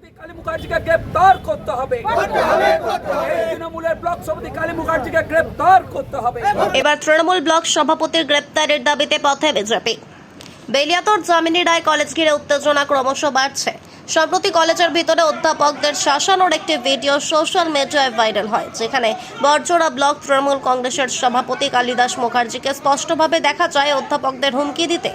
সভাপতি কালী মুখার্জিকে গ্রেপ্তার করতে হবে। এই তৃণমূলের ব্লক সভাপতি কালী মুখার্জিকে গ্রেপ্তার করতে হবে। এবার তৃণমূল ব্লক সভাপতির গ্রেপ্তারের দাবিতে পথে বিজেপি। বেলিয়াতর জামিনী রায় কলেজ ঘিরে উত্তেজনা ক্রমশ বাড়ছে। সম্প্রতি কলেজের ভিতরে অধ্যাপকদের শাসানোর একটি ভিডিও সোশ্যাল মিডিয়ায় ভাইরাল হয় যেখানে বরজোড়া ব্লক তৃণমূল কংগ্রেসের সভাপতি কালিদাস মুখার্জিকে স্পষ্টভাবে দেখা যায় অধ্যাপকদের হুমকি দিতে।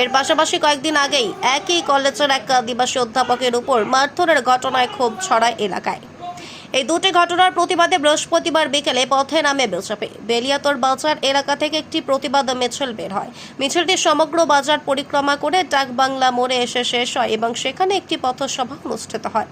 এর পাশাপাশি কয়েকদিন আগেই একই কলেজের এক আদিবাসী অধ্যাপকের উপর মারধরের ঘটনায় ক্ষোভ ছড়ায় এলাকায়। এই দুটি ঘটনার প্রতিবাদে বৃহস্পতিবার বিকেলে পথে নামে বিজেপি বেলিয়াতর বাজার এলাকা থেকে একটি প্রতিবাদ মিছিল বের হয়। মিছিলটি সমগ্র বাজার পরিক্রমা করে ডাকবাংলা মোড়ে এসে শেষ হয় এবং সেখানে একটি পথসভা অনুষ্ঠিত হয়।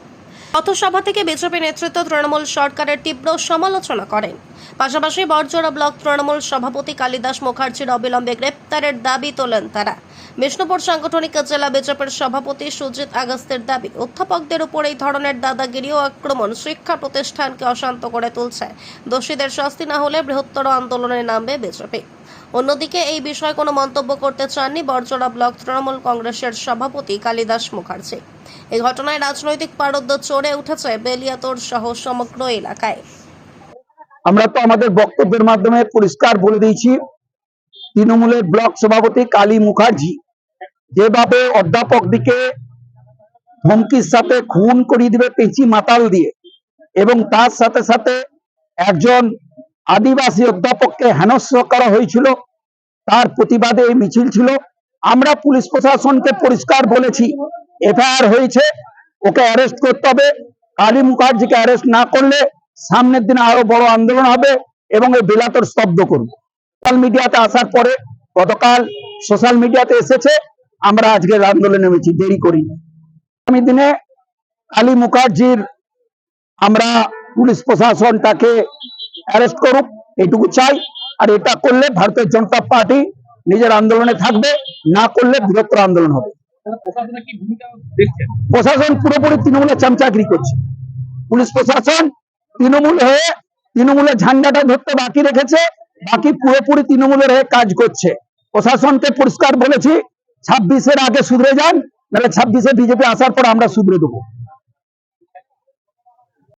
পথসভা থেকে বিজেপি নেতৃত্ব তৃণমূল সরকারের তীব্র সমালোচনা করেন। পাশাপাশি বরজোড়া ব্লক তৃণমূল সভাপতি কালিদাস মুখার্জির অবিলম্বে গ্রেপ্তারের দাবি তোলেন তারা। বিষ্ণুপুর সাংগঠনিক জেলা বিজেপির সভাপতি সুজিত আগস্তের দাবি, অধ্যাপকদের উপর এই ধরনের দাদাগিরি ও আক্রমণ শিক্ষা প্রতিষ্ঠানকে অশান্ত করে তুলছে। দোষীদের শাস্তি না হলে বৃহত্তর আন্দোলনে নামবে বিজেপি। অন্যদিকে এই বিষয়ে কোনো মন্তব্য করতে চাননি বরজোড়া ব্লক তৃণমূল কংগ্রেসের সভাপতি কালিদাস মুখার্জি। এই ঘটনায় রাজনৈতিক পারদ্য চড়ে উঠেছে বেলিয়াতোর সহ সমগ্র এলাকায়। আমরা তো আমাদের বক্তব্যের মাধ্যমে পরিষ্কার বলে দিয়েছি তৃণমূলের ব্লক সভাপতি কালী মুখার্জি। যেভাবে অধ্যাপক দিকে ধমকির সাথে খুন করিয়ে দিবে পেঁচি মাতাল দিয়ে, এবং তার সাথে সাথে একজন আদিবাসী অধ্যাপককে হেনস্থ করা হয়েছিল, তার প্রতিবাদে এই মিছিল ছিল। আমরা পুলিশ প্রশাসনকে পরিষ্কার বলেছি, এফআইআর হয়েছে, ওকে অ্যারেস্ট করতে হবে। কালী মুখার্জিকে অ্যারেস্ট না করলে সামনের দিনে আরও বড় আন্দোলন হবে, এবং এই বিলাতর স্তব্ধ করব। সোশ্যাল মিডিয়াতে আসার পরে গতকাল সোশ্যাল মিডিয়াতে এসেছে, আমরা আজকের আন্দোলনে নেমেছি, দেরি করি আগামী দিনে কালী মুখার্জির আমরা পুলিশ প্রশাসন তাকে অ্যারেস্ট করুক, এটুকু চাই, আর এটা করলে ভারতীয় জনতা পার্টি নিজের আন্দোলনে থাকবে, না করলে বৃহত্তর আন্দোলন হবে। প্রশাসন পুরোপুরি তৃণমূলের চামচাগিরি করছে। পুলিশ প্রশাসন তৃণমূল হয়ে তৃণমূলের ঝান্ডাটা ধরতে বাকি রেখেছে বাকি পুরোপুরি তৃণমূলের হয়ে কাজ করছে। প্রশাসনকে পরিষ্কার বলেছি, ছাব্বিশের আগে শুধরে যান, নাহলে ছাব্বিশে বিজেপি আসার পর আমরা শুধরে দেবো।